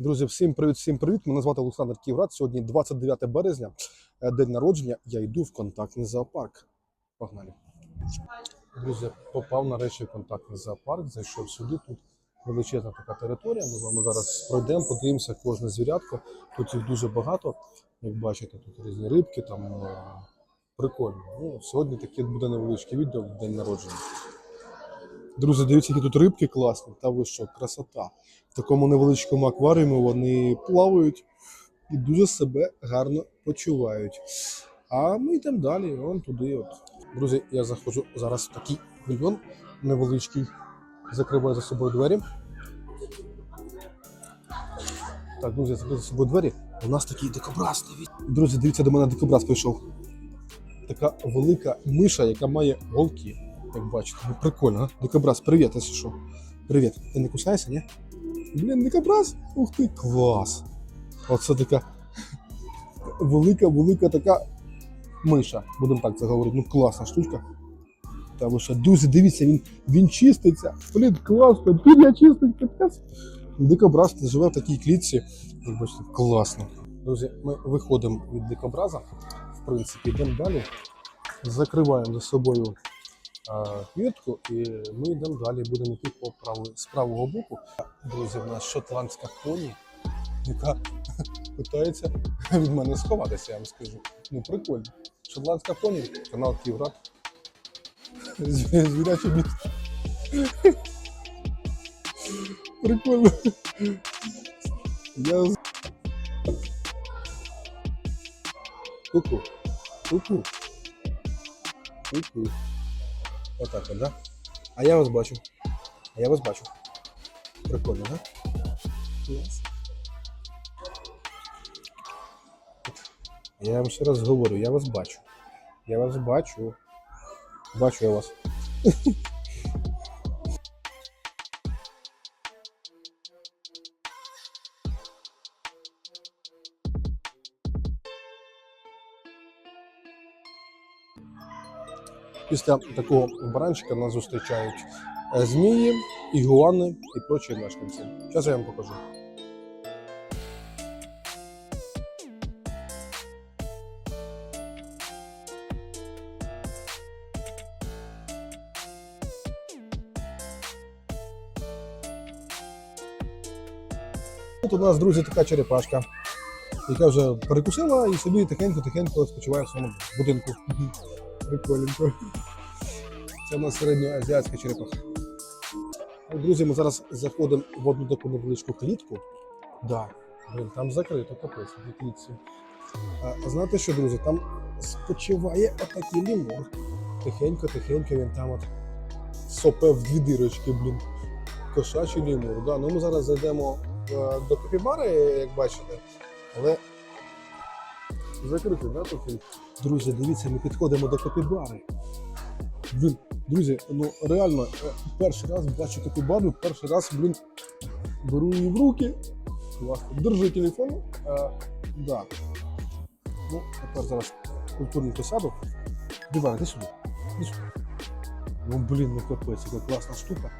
Друзі, всім привіт, всім привіт. Мене звати Олександр Ківрат. Сьогодні 29 березня, е, день народження. Я йду в контактний зоопарк. Погнали. Друзі, попав нарешті в контактний зоопарк, зайшов сюди. Тут величезна така територія. Ми з вами зараз пройдемо, подивимося кожне звірятко. Тут їх дуже багато. Як бачите, тут різні рибки, там е, прикольно. Ну, сьогодні таке буде невеличке відео в день народження. Друзі, дивіться, які тут рибки класні. Та ви що, красота. В такому невеличкому акваріумі вони плавають і дуже себе гарно почувають. А ми йдемо далі, вон туди. От. Друзі, я заходжу зараз в такий павільйон невеличкий. Закриваю за собою двері. Так, друзі, закрив за собою двері. У нас такий дикобраз. Друзі, дивіться, до мене дикобраз прийшов. Така велика миша, яка має голки. Як бачите, ну прикольно, а? Дикобраз, привіт, якщо що. Привіт. Ти не кусаєшся, ні? Блін, дикобраз? Ух ти, клас. Оце така велика, велика така миша. Будемо так це говорити. Ну, класна штучка. Ви що, друзі, дивіться, він, він чиститься. Блін, класно, пір'я чистить, капець. Дикобраз живе в такій клітці. Як бачите, класно. Друзі, ми виходимо від дикобраза. В принципі, йдемо далі. Закриваємо за собою квітку, і ми йдемо далі, будемо йти по праву, з правого боку. Друзі, в нас шотландська поні, яка питається від мене сховатися, я вам скажу. Ну, прикольно. Шотландська поні, канал Ківрат. Зві- Звіряче місто. Прикольно. Я Ку-ку. Ку-ку. Ку-ку. Отак от, да? А я вас бачу. А я вас бачу. Прикольно, да? Я вам ще раз говорю, я вас бачу. Я вас бачу. Бачу я вас. Після такого баранчика нас зустрічають е, змії, ігуани і прочі мешканці. Зараз я вам покажу. Тут у нас, друзі, така черепашка, яка вже перекусила і собі тихенько-тихенько спочиває в своєму будинку. Прикольненько. Це у нас середньоазіатська черепаха. Ну, Друзі, ми зараз заходимо в одну таку невеличку клітку. Да, блин, там закрито капець в клітці. А, знаєте що, друзі, там спочиває отакий лімон. Тихенько-тихенько він там от сопе в дві дирочки, блін. Кошачий лімур. Да. Ну, ми зараз зайдемо е, до капібари, як бачите, але закритий, да, тут? Друзі, дивіться, ми підходимо до капібари. Блін, друзі, ну реально, е, перший раз бачу капібару, перший раз, блін, беру її в руки. Класно. Держу телефон. Е, да. Ну, тепер зараз культурненько сяду. Диван, іди сюди. Іди сюди. Ну, блін, ну капець, яка класна штука.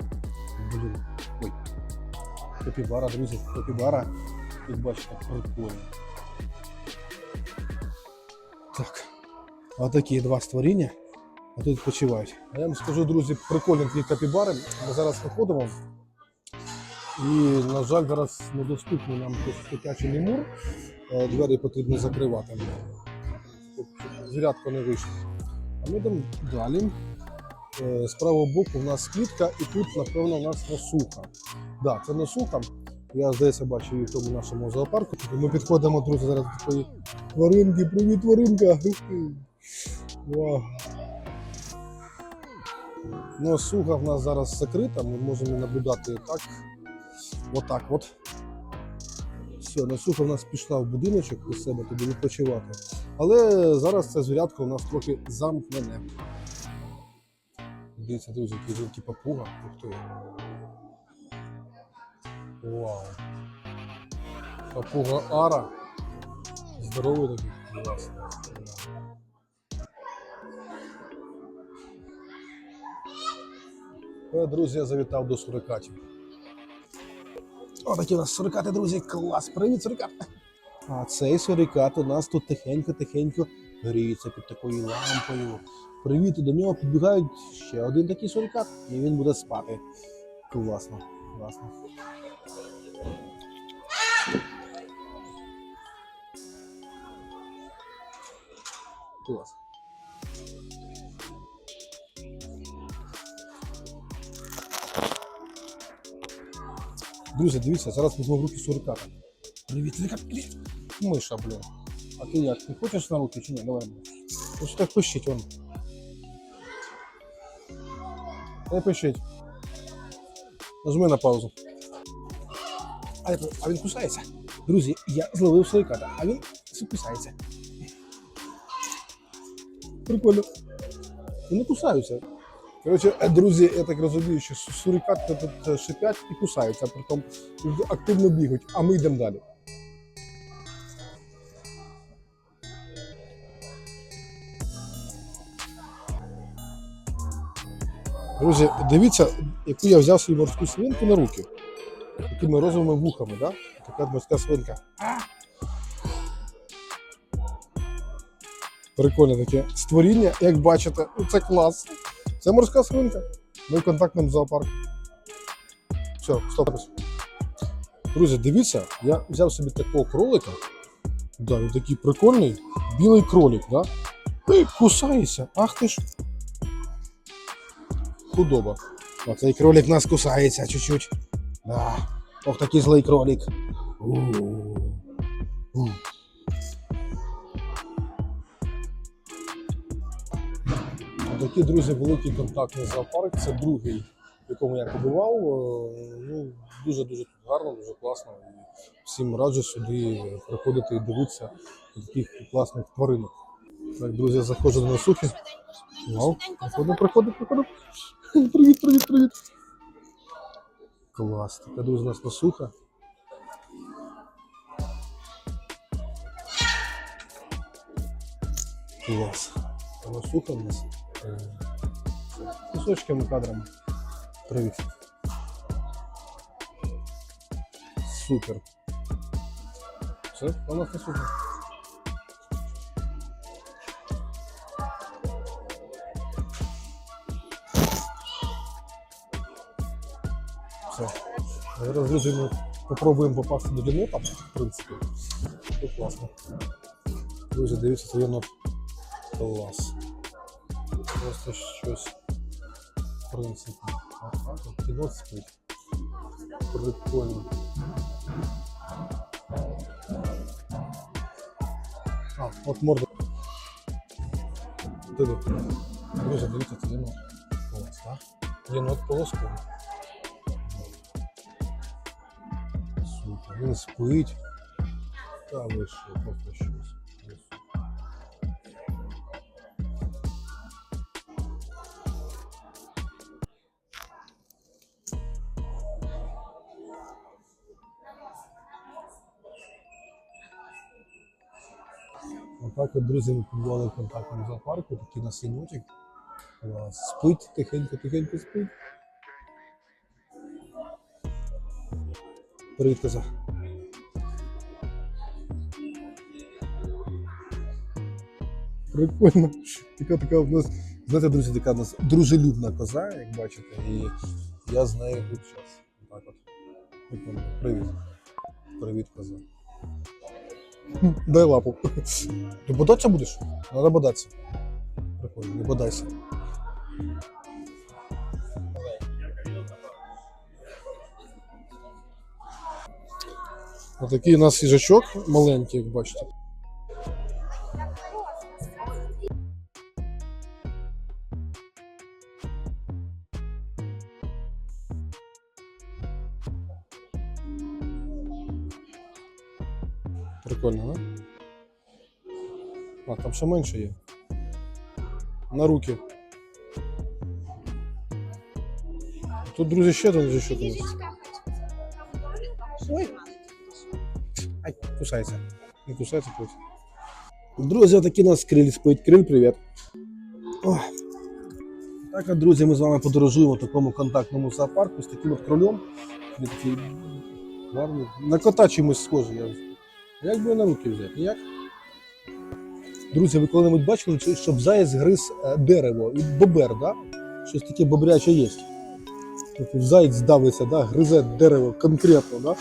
Блін. Ой. Капібара, друзі, капібара. Як бачите, прикольно. Так. Отакі два створіння. А тут відпочивають. А я вам скажу, друзі, прикольні капібари. Ми зараз виходимо. І, на жаль, зараз недоступний нам тут дитячий лімур. Е, Двері потрібно закривати. Звірятко не вийшло. А ми йдемо далі. Е, З правого боку у нас клітка, і тут, напевно, у нас носуха. Так, да, це носуха. Я, здається, бачу її в нашому зоопарку. Ми підходимо, друзі, зараз до такої тваринки. Привіт, тваринка! Ну, суга в нас зараз закрита, ми можемо наблюдати так. Отак от. Все, насуха в нас пішла в будиночок у себе туди відпочивати. Але зараз це звірятко у нас трохи замкнене. Дивіться, друзі, який великий папуга. Ух ти. Вау. Папуга Ара. Здоровий такий. Е, Друзі, я завітав до сурикатів. О, такі у нас сурикати, друзі. Клас. Привіт, сурикат. А цей сурикат у нас тут тихенько-тихенько гріється під такою лампою. Привіт, і до нього підбігають ще один такий сурикат, і він буде спати. Класно, класно. Клас. Друзі, дивіться, зараз візьму в руки суриката. Привіт, сурикат, привіт. Миша, блін. А ти як? Не хочеш на руки чи ні? Давай. Ось так пишіть он. Не пишіть. Нажми на паузу. А, він кусається. Друзі, я зловив суриката, а він кусається. Прикольно. Вони кусаються. Коротше, е, друзі, я так розумію, що су- сурикати тут е, шипять і кусаються, а притом активно бігають, а ми йдемо далі. Друзі, дивіться, яку я взяв свою морську свинку на руки. Такими розовими вухами, да? Така морська свинка. Прикольне таке створіння, як бачите, ну це клас. Це морська свинка. Ми в контактному зоопарку. Все, стоп. Друзі, дивіться, я взяв собі такого кролика. Да, він такий прикольний, білий кролик, да? Ей, кусається, ах ти ж. Худоба. А цей кролик нас кусається чуть-чуть. Да. Ох, такий злий кролик. Такий, друзі, великий контактний зоопарк. Це другий, в якому я побував. Е, Ну, дуже-дуже тут гарно, дуже класно. Всім раджу сюди приходити і дивитися таких класних тваринок. Так, друзі, заходжу до насухи. Вау, приходимо, приходимо, приходимо. Привіт, привіт, привіт. Клас. Така, друзі, у нас насуха. Клас. Та Насуха у нас. е, Кусочками кадрами. Привіт. Супер. Все, у нас. Все. Зараз, друзі, попробуємо попасти до єнота, в принципі. Це класно. Друзі, дивіться, це єнот. Клас. Просто щось. В принципі. Єнот спить. Прикольно. А, от морда. Друзі, дивіться, це єнот. Клас, так? Єнот полосковий. Він спить. Та ви що, просто щось. Отак от, друзі, ми побували в контактному зоопарку, такий на. Клас. Спить, тихенько, тихенько спить. Привіт, коза. Прикольно. Така така у нас, знаєте, друзі, така у нас дружелюбна коза, як бачите, і я з нею тут зараз. Так от. Прикольно. Привіт. Привіт, коза. Дай лапу. Ти бодатися будеш? Треба бодатися. Прикольно, не бодайся. Отакий у нас їжачок маленький, як бачите. Прикольно, да? А, там ще менше є. На руки. Тут, друзі, ще один їжачок у нас. Ой. Ай, кусається. Не кусається хтось. Друзі, отакий у нас криль спить. Криль, привіт. Ой. Так, от, друзі, ми з вами подорожуємо в такому контактному зоопарку з таким от кролем. Він такий Гарний. На кота чимось схожий. Я... Як би на руки взяти? Як? Друзі, ви коли-небудь бачили, щоб заєць гриз е, дерево? І бобер, да? Щось таке бобряче є. От Заєць здавиться, да? гризе дерево конкретно, да?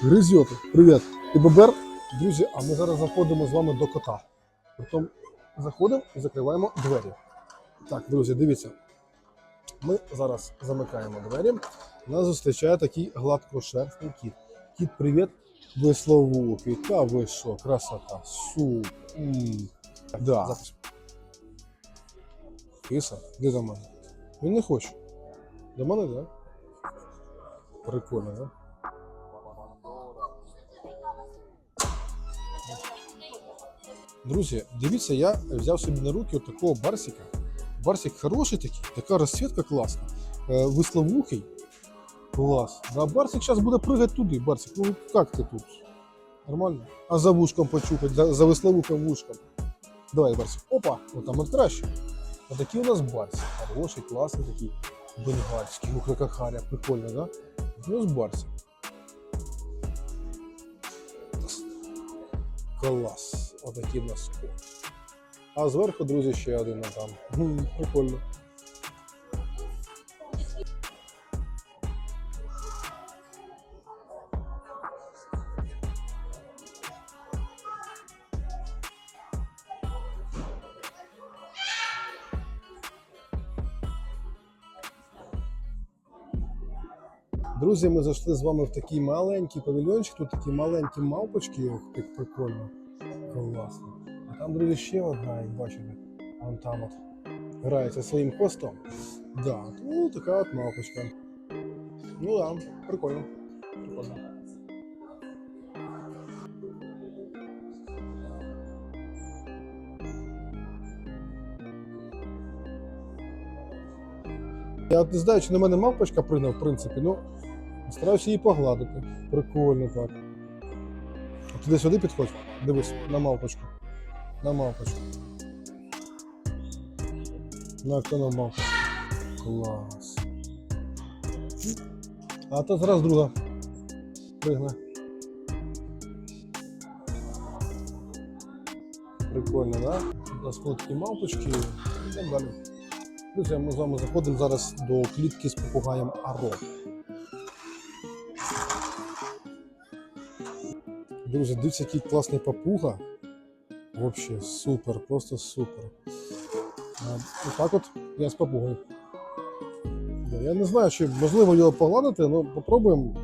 Гризьоти. Привіт. Ти бобер? Друзі, а ми зараз заходимо з вами до кота. Потім заходимо і закриваємо двері. Так, друзі, дивіться. Ми зараз замикаємо двері. Нас зустрічає такий гладкошерстний кіт. Кіт, привіт, весловухий. Та ви що, красота, суп. М. Да. Киса, де до мене? Він не хоче. До мене, так? Да? Прикольно, да? Друзі, дивіться, я взяв собі на руки от такого барсика. Барсик хороший такий, така розцвітка класна. Е, висловухий. Клас. Да, Барсик зараз буде пригати туди, Барсик. Ну як ти тут? Нормально? А за вушком почухать, за, за висловухим вушком. Давай, Барсик. Опа, ну там от краще. Отакий у нас Барсик. Хороший, класний такий. Бенгальський. Ух, яка харя, прикольно, да? У Барсик. Клас. Отакий в нас. А зверху, друзі, ще один там. Прикольно. Друзі, ми зайшли з вами в такий маленький павільйончик. Тут такі маленькі мавпочки, як прикольно. Класно. А там, друзі, ще одна, як бачите, вон там от грається своїм хвостом. Да, ну така от мавпочка. Ну да, прикольно. Прикольно. Я не знаю, чи на мене мавпочка пригнав, в принципі, ну стараюся її погладити. Прикольно так. Туди сюди підходь. Дивись, на мавпочку. На мавпочку. На хто на мавпочку. Клас. А то зараз друга. Пригне. Прикольно, да? У нас мавпочки і далі. Друзі, ми з вами заходимо зараз до клітки з попугаєм Аро. Друзі, дивіться, який класний папуга. Вообще супер, просто супер. А, Отак от я з папугою. Я не знаю, чи можливо його погладити, але попробуємо.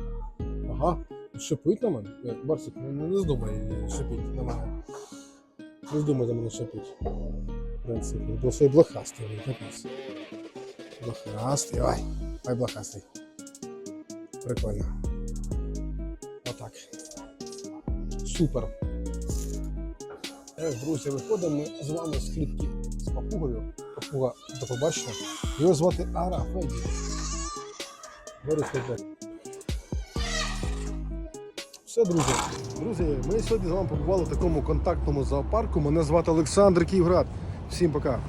Ага, шипить на мене. Е, Барсик, ну не, здумай шипіть на мене. Не здумай на мене шипіть. В принципі, бо ще блохастий, капець. Блохастий, ой, ой, блохастий. Прикольно. Отак. Супер. Друзі, виходимо ми з вами з клітки з папугою. Папуга до побачення. Його звати Ара Феді. Все, друзі. Друзі, ми сьогодні з вами побували в такому контактному зоопарку. Мене звати Олександр Київград. Всім пока.